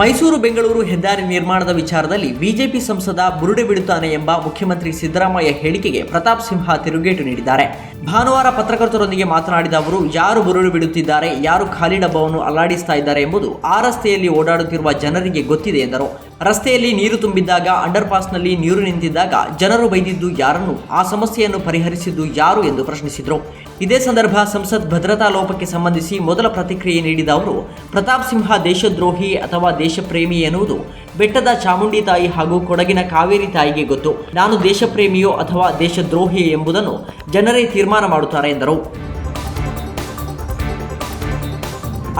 ಮೈಸೂರು ಬೆಂಗಳೂರು ಹೆದ್ದಾರಿ ನಿರ್ಮಾಣದ ವಿಚಾರದಲ್ಲಿ ಬಿಜೆಪಿ ಸಂಸದ ಬುರುಡೆ ಬಿಡುತ್ತಾನೆ ಎಂಬ ಮುಖ್ಯಮಂತ್ರಿ ಸಿದ್ದರಾಮಯ್ಯ ಹೇಳಿಕೆಗೆ ಪ್ರತಾಪ್ ಸಿಂಹ ತಿರುಗೇಟು ನೀಡಿದ್ದಾರೆ. ಭಾನುವಾರ ಪತ್ರಕರ್ತರೊಂದಿಗೆ ಮಾತನಾಡಿದ ಅವರು, ಯಾರು ಬುರುಡೆ ಬಿಡುತ್ತಿದ್ದಾರೆ ಯಾರು ಖಾಲಿ ಡಬ್ಬವನ್ನು ಅಲ್ಲಾಡಿಸ್ತಾ ಇದ್ದಾರೆ ಎಂಬುದು ಆ ರಸ್ತೆಯಲ್ಲಿ ಓಡಾಡುತ್ತಿರುವ ಜನರಿಗೆ ಗೊತ್ತಿದೆ ಎಂದರು. ರಸ್ತೆಯಲ್ಲಿ ನೀರು ತುಂಬಿದ್ದಾಗ ಅಂಡರ್ ಪಾಸ್ನಲ್ಲಿ ನೀರು ನಿಂತಿದ್ದಾಗ ಜನರು ಬೈದಿದ್ದು ಯಾರನ್ನು, ಆ ಸಮಸ್ಯೆಯನ್ನು ಪರಿಹರಿಸಿದ್ದು ಯಾರು ಎಂದು ಪ್ರಶ್ನಿಸಿದರು. ಇದೇ ಸಂದರ್ಭ ಸಂಸತ್ ಭದ್ರತಾ ಲೋಪಕ್ಕೆ ಸಂಬಂಧಿಸಿ ಮೊದಲ ಪ್ರತಿಕ್ರಿಯೆ ನೀಡಿದ ಅವರು, ಪ್ರತಾಪ್ ಸಿಂಹ ದೇಶದ್ರೋಹಿ ಅಥವಾ ದೇಶಪ್ರೇಮಿ ಎನ್ನುವುದು. ಬೆಟ್ಟದ ಚಾಮುಂಡಿ ತಾಯಿ ಹಾಗೂ ಕೊಡಗಿನ ಕಾವೇರಿ ತಾಯಿಗೆ ಗೊತ್ತು. ನಾನು ದೇಶಪ್ರೇಮಿಯೋ ಅಥವಾ ದೇಶದ್ರೋಹಿ ಎಂಬುದನ್ನು ಜನರೇ ತೀರ್ಮಾನ ಮಾಡುತ್ತಾರೆ ಎಂದರು.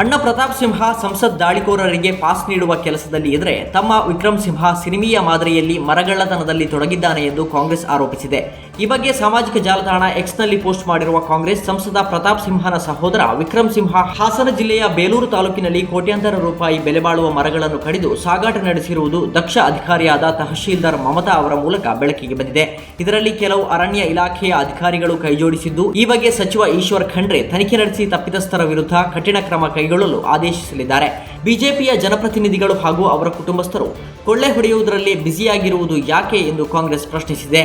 ಅಣ್ಣ ಪ್ರತಾಪ್ ಸಿಂಹ ಸಂಸತ್ ದಾಳಿಕೋರರಿಗೆ ಪಾಸ್ ನೀಡುವ ಕೆಲಸದಲ್ಲಿ ಇದ್ರೆ ತಮ್ಮ ವಿಕ್ರಮ್ ಸಿಂಹ ಸಿನಿಮೀಯ ಮಾದರಿಯಲ್ಲಿ ಮರಗಳ್ಳತನದಲ್ಲಿ ತೊಡಗಿದ್ದಾನೆ ಎಂದು ಕಾಂಗ್ರೆಸ್ ಆರೋಪಿಸಿದೆ. ಈ ಬಗ್ಗೆ ಸಾಮಾಜಿಕ ಜಾಲತಾಣ ಎಕ್ಸ್ನಲ್ಲಿ ಪೋಸ್ಟ್ ಮಾಡಿರುವ ಕಾಂಗ್ರೆಸ್ ಸಂಸದ ಪ್ರತಾಪ್ ಸಿಂಹನ ಸಹೋದರ ವಿಕ್ರಮ್ ಸಿಂಹ, ಹಾಸನ ಜಿಲ್ಲೆಯ ಬೇಲೂರು ತಾಲೂಕಿನಲ್ಲಿ ಕೋಟ್ಯಾಂತರ ರೂಪಾಯಿ ಬೆಲೆ ಬಾಳುವ ಮರಗಳನ್ನು ಕಡಿದು ಸಾಗಾಟ ನಡೆಸಿರುವುದು ದಕ್ಷ ಅಧಿಕಾರಿಯಾದ ತಹಶೀಲ್ದಾರ್ ಮಮತಾ ಅವರ ಮೂಲಕ ಬೆಳಕಿಗೆ ಬಂದಿದೆ. ಇದರಲ್ಲಿ ಕೆಲವು ಅರಣ್ಯ ಇಲಾಖೆಯ ಅಧಿಕಾರಿಗಳು ಕೈಜೋಡಿಸಿದ್ದು, ಈ ಬಗ್ಗೆ ಸಚಿವ ಈಶ್ವರ್ ಖಂಡ್ರೆ ತನಿಖೆ ನಡೆಸಿ ತಪ್ಪಿತಸ್ಥರ ವಿರುದ್ಧ ಕಠಿಣ ಕ್ರಮ ಕೈಗೊಳ್ಳಲು ಆದೇಶಿಸಲಿದ್ದಾರೆ. ಬಿಜೆಪಿಯ ಜನಪ್ರತಿನಿಧಿಗಳು ಹಾಗೂ ಅವರ ಕುಟುಂಬಸ್ಥರು ಕೊಳ್ಳೆ ಹೊಡೆಯುವುದರಲ್ಲಿ ಬ್ಯುಸಿಯಾಗಿರುವುದು ಯಾಕೆ ಎಂದು ಕಾಂಗ್ರೆಸ್ ಪ್ರಶ್ನಿಸಿದೆ.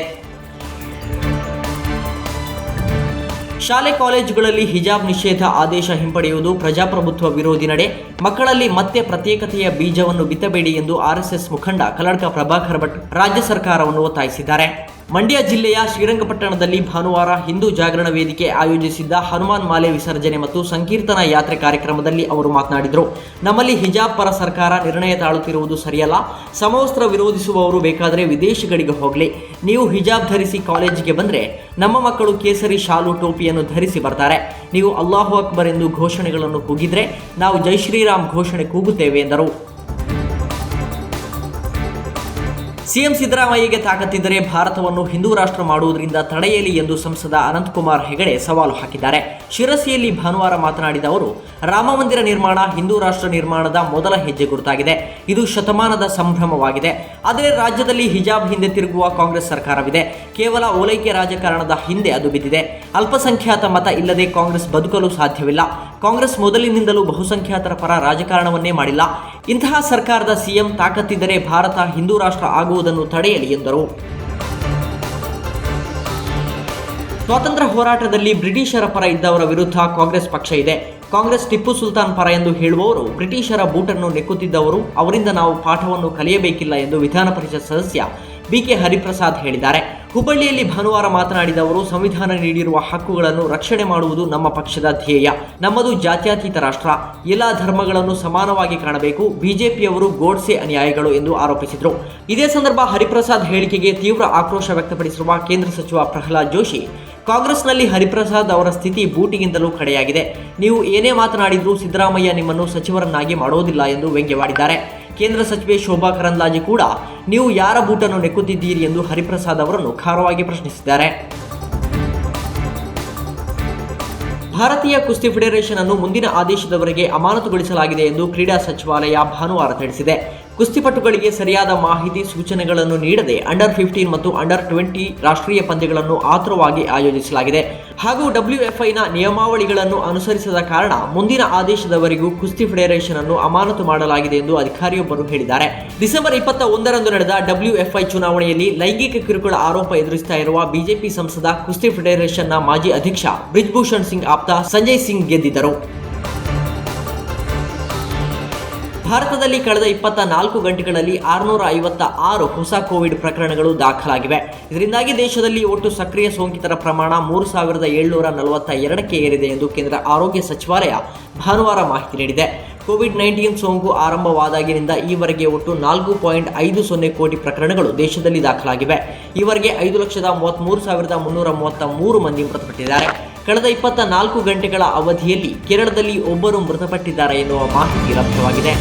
ಶಾಲೆ ಕಾಲೇಜುಗಳಲ್ಲಿ ಹಿಜಾಬ್ ನಿಷೇಧ ಆದೇಶ ಹಿಂಪಡೆಯುವುದು ಪ್ರಜಾಪ್ರಭುತ್ವ ವಿರೋಧಿ ನಡೆ. ಮಕ್ಕಳಲ್ಲಿ ಮತ್ತೆ ಪ್ರತ್ಯೇಕತೆಯ ಬೀಜವನ್ನು ಬಿತ್ತಬೇಡಿ ಎಂದು ಆರ್ಎಸ್ಎಸ್ ಮುಖಂಡ ಕಲಡ್ಕ ಪ್ರಭಾಕರ್ ಭಟ್ ರಾಜ್ಯ ಸರ್ಕಾರವನ್ನು ಒತ್ತಾಯಿಸಿದ್ದಾರೆ. ಮಂಡ್ಯ ಜಿಲ್ಲೆಯ ಶ್ರೀರಂಗಪಟ್ಟಣದಲ್ಲಿ ಭಾನುವಾರ ಹಿಂದೂ ಜಾಗರಣ ವೇದಿಕೆ ಆಯೋಜಿಸಿದ್ದ ಹನುಮಾನ್ ಮಾಲೆ ವಿಸರ್ಜನೆ ಮತ್ತು ಸಂಕೀರ್ತನಾ ಯಾತ್ರೆ ಕಾರ್ಯಕ್ರಮದಲ್ಲಿ ಅವರು ಮಾತನಾಡಿದರು. ನಮ್ಮಲ್ಲಿ ಹಿಜಾಬ್ ಪರ ಸರ್ಕಾರ ನಿರ್ಣಯ ತಾಳುತ್ತಿರುವುದು ಸರಿಯಲ್ಲ. ಸಮವಸ್ತ್ರ ವಿರೋಧಿಸುವವರು ಬೇಕಾದರೆ ವಿದೇಶಗಳಿಗೆ ಹೋಗಲಿ. ನೀವು ಹಿಜಾಬ್ ಧರಿಸಿ ಕಾಲೇಜಿಗೆ ಬಂದರೆ ನಮ್ಮ ಮಕ್ಕಳು ಕೇಸರಿ, ಶಾಲು, ಟೋಪಿಯನ್ನು ಧರಿಸಿ ಬರ್ತಾರೆ. ನೀವು ಅಲ್ಲಾಹು ಅಕ್ಬರ್ ಎಂದು ಘೋಷಣೆಗಳನ್ನು ಕೂಗಿದರೆ ನಾವು ಜೈ ಶ್ರೀರಾಮ್ ಘೋಷಣೆ ಕೂಗುತ್ತೇವೆ ಎಂದರು. ಸಿಎಂ ಸಿದ್ದರಾಮಯ್ಯಗೆ ತಾಕತ್ತಿದ್ದರೆ ಭಾರತವನ್ನು ಹಿಂದೂ ರಾಷ್ಟ್ರ ಮಾಡುವುದರಿಂದ ತಡೆಯಲಿ ಎಂದು ಸಂಸದ ಅನಂತಕುಮಾರ್ ಹೆಗಡೆ ಸವಾಲು ಹಾಕಿದ್ದಾರೆ. ಶಿರಸಿಯಲ್ಲಿ ಭಾನುವಾರ ಮಾತನಾಡಿದ ಅವರು ರಾಮಮಂದಿರ ನಿರ್ಮಾಣ ಹಿಂದೂ ರಾಷ್ಟ್ರ ನಿರ್ಮಾಣದ ಮೊದಲ ಹೆಜ್ಜೆ ಗುರುತಾಗಿದೆ. ಇದು ಶತಮಾನದ ಸಂಭ್ರಮವಾಗಿದೆ. ಆದರೆ ರಾಜ್ಯದಲ್ಲಿ ಹಿಜಾಬ್ ಹಿಂದೆ ತಿರುಗುವ ಕಾಂಗ್ರೆಸ್ ಸರ್ಕಾರವಿದೆ. ಕೇವಲ ಓಲೈಕೆ ರಾಜಕಾರಣದ ಹಿಂದೆ ಅದು ಬಿದ್ದಿದೆ. ಅಲ್ಪಸಂಖ್ಯಾತ ಮತ ಇಲ್ಲದೆ ಕಾಂಗ್ರೆಸ್ ಬದುಕಲು ಸಾಧ್ಯವಿಲ್ಲ. ಕಾಂಗ್ರೆಸ್ ಮೊದಲಿನಿಂದಲೂ ಬಹುಸಂಖ್ಯಾತರ ಪರ ರಾಜಕಾರಣವನ್ನೇ ಮಾಡಿಲ್ಲ. ಇಂತಹ ಸರ್ಕಾರದ ಸಿಎಂ ತಾಕತ್ತಿದ್ದರೆ ಭಾರತ ಹಿಂದೂ ರಾಷ್ಟ್ರ ಆಗುವುದನ್ನು ತಡೆಯಲಿ ಎಂದರು. ಸ್ವಾತಂತ್ರ್ಯ ಹೋರಾಟದಲ್ಲಿ ಬ್ರಿಟಿಷರ ಪರ ಇದ್ದವರ ವಿರುದ್ಧ ಕಾಂಗ್ರೆಸ್ ಪಕ್ಷ ಇದೆ. ಕಾಂಗ್ರೆಸ್ ಟಿಪ್ಪು ಸುಲ್ತಾನ್ ಪರ ಎಂದು ಹೇಳುವವರು ಬ್ರಿಟಿಷರ ಬೂಟನ್ನು ನೆಕ್ಕುತ್ತಿದ್ದವರು, ಅವರಿಂದ ನಾವು ಪಾಠವನ್ನು ಕಲಿಯಬೇಕಿಲ್ಲ ಎಂದು ವಿಧಾನ ಪರಿಷತ್ ಸದಸ್ಯ ಬಿಕೆ ಹರಿಪ್ರಸಾದ್ ಹೇಳಿದ್ದಾರೆ. ಹುಬ್ಬಳ್ಳಿಯಲ್ಲಿ ಭಾನುವಾರ ಮಾತನಾಡಿದ ಅವರು, ಸಂವಿಧಾನ ನೀಡಿರುವ ಹಕ್ಕುಗಳನ್ನು ರಕ್ಷಣೆ ಮಾಡುವುದು ನಮ್ಮ ಪಕ್ಷದ ಧ್ಯೇಯ. ನಮ್ಮದು ಜಾತ್ಯತೀತ ರಾಷ್ಟ್ರ. ಎಲ್ಲ ಧರ್ಮಗಳನ್ನು ಸಮಾನವಾಗಿ ಕಾಣಬೇಕು. ಬಿಜೆಪಿಯವರು ಗೋಡ್ಸೆ ಅನ್ಯಾಯಗಳು ಎಂದು ಆರೋಪಿಸಿದರು. ಇದೇ ಸಂದರ್ಭ ಹರಿಪ್ರಸಾದ್ ಹೇಳಿಕೆಗೆ ತೀವ್ರ ಆಕ್ರೋಶ ವ್ಯಕ್ತಪಡಿಸಿರುವ ಕೇಂದ್ರ ಸಚಿವ ಪ್ರಹ್ಲಾದ್ ಜೋಶಿ ಕಾಂಗ್ರೆಸ್ನಲ್ಲಿ ಹರಿಪ್ರಸಾದ್ ಅವರ ಸ್ಥಿತಿ ಬೂಟಿಗಿಂತಲೂ ಕಡೆಯಾಗಿದೆ. ನೀವು ಏನೇ ಮಾತನಾಡಿದರೂ ಸಿದ್ದರಾಮಯ್ಯ ನಿಮ್ಮನ್ನು ಸಚಿವರನ್ನಾಗಿ ಮಾಡೋದಿಲ್ಲ ಎಂದು ವ್ಯಂಗ್ಯವಾಡಿದ್ದಾರೆ. ಕೇಂದ್ರ ಸಚಿವೆ ಶೋಭಾ ಕರಂದ್ಲಾಜೆ ಕೂಡ, ನೀವು ಯಾರ ಬೂಟನ್ನು ನೆಕ್ಕುತ್ತಿದ್ದೀರಿ ಎಂದು ಹರಿಪ್ರಸಾದ್ ಅವರನ್ನು ಖಾರವಾಗಿ ಪ್ರಶ್ನಿಸಿದ್ದಾರೆ. ಭಾರತೀಯ ಕುಸ್ತಿ ಫೆಡರೇಷನ್ ಅನ್ನು ಮುಂದಿನ ಆದೇಶದವರೆಗೆ ಅಮಾನತುಗೊಳಿಸಲಾಗಿದೆ ಎಂದು ಕ್ರೀಡಾ ಸಚಿವಾಲಯ ಭಾನುವಾರ ತಿಳಿಸಿದೆ. ಕುಸ್ತಿಪಟುಗಳಿಗೆ ಸರಿಯಾದ ಮಾಹಿತಿ ಸೂಚನೆಗಳನ್ನು ನೀಡದೆ ಅಂಡರ್ ಫಿಫ್ಟೀನ್ ಮತ್ತು ಅಂಡರ್ ಟ್ವೆಂಟಿ ರಾಷ್ಟ್ರೀಯ ಪಂದ್ಯಗಳನ್ನು ಆತುರವಾಗಿ ಆಯೋಜಿಸಲಾಗಿದೆ. ಹಾಗೂ ಡಬ್ಲ್ಯೂಎಫ್ಐನ ನಿಯಮಾವಳಿಗಳನ್ನು ಅನುಸರಿಸದ ಕಾರಣ ಮುಂದಿನ ಆದೇಶದವರೆಗೂ ಕುಸ್ತಿ ಫೆಡರೇಷನ್ ಅನ್ನು ಅಮಾನತು ಮಾಡಲಾಗಿದೆ ಎಂದು ಅಧಿಕಾರಿಯೊಬ್ಬರು ಹೇಳಿದ್ದಾರೆ. ಡಿಸೆಂಬರ್ ಇಪ್ಪತ್ತ ಒಂದರಂದು ನಡೆದ ಡಬ್ಲ್ಯೂಎಫ್ಐ ಚುನಾವಣೆಯಲ್ಲಿ ಲೈಂಗಿಕ ಕಿರುಕುಳ ಆರೋಪ ಎದುರಿಸ್ತಾ ಇರುವ ಬಿಜೆಪಿ ಸಂಸದ ಕುಸ್ತಿ ಫೆಡರೇಷನ್ನ ಮಾಜಿ ಅಧ್ಯಕ್ಷ ಬ್ರಿಜ್ಭೂಷಣ್ ಸಿಂಗ್ ಆಪ್ತ ಸಂಜಯ್ ಸಿಂಗ್ ಗೆದ್ದಿದ್ದರು. ಭಾರತದಲ್ಲಿ ಕಳೆದ ಇಪ್ಪತ್ತ ನಾಲ್ಕು ಗಂಟೆಗಳಲ್ಲಿ ಆರುನೂರ ಐವತ್ತ ಆರು ಹೊಸ ಕೋವಿಡ್ ಪ್ರಕರಣಗಳು ದಾಖಲಾಗಿವೆ. ಇದರಿಂದಾಗಿ ದೇಶದಲ್ಲಿ ಒಟ್ಟು ಸಕ್ರಿಯ ಸೋಂಕಿತರ ಪ್ರಮಾಣ ಮೂರು ಸಾವಿರದ ಏಳ್ನೂರ ನಲವತ್ತ ಎರಡಕ್ಕೆ ಏರಿದೆ ಎಂದು ಕೇಂದ್ರ ಆರೋಗ್ಯ ಸಚಿವಾಲಯ ಭಾನುವಾರ ಮಾಹಿತಿ ನೀಡಿದೆ. ಕೋವಿಡ್ ನೈನ್ಟೀನ್ ಸೋಂಕು ಆರಂಭವಾದಾಗಿನಿಂದ ಈವರೆಗೆ ಒಟ್ಟು ನಾಲ್ಕು ಪಾಯಿಂಟ್ ಐದು ಸೊನ್ನೆ ಕೋಟಿ ಪ್ರಕರಣಗಳು ದೇಶದಲ್ಲಿ ದಾಖಲಾಗಿವೆ. ಈವರೆಗೆ ಐದು ಲಕ್ಷದ ಮೂವತ್ತ್ಮೂರು ಸಾವಿರದ ಮುನ್ನೂರ ಮೂವತ್ತ ಮೂರು ಮಂದಿ ಮೃತಪಟ್ಟಿದ್ದಾರೆ. ಕಳೆದ ಇಪ್ಪತ್ತ ನಾಲ್ಕು ಗಂಟೆಗಳ ಅವಧಿಯಲ್ಲಿ ಕೇರಳದಲ್ಲಿ ಒಬ್ಬರು ಮೃತಪಟ್ಟಿದ್ದಾರೆ ಎನ್ನುವ ಮಾಹಿತಿ ಲಭ್ಯವಾಗಿದೆ.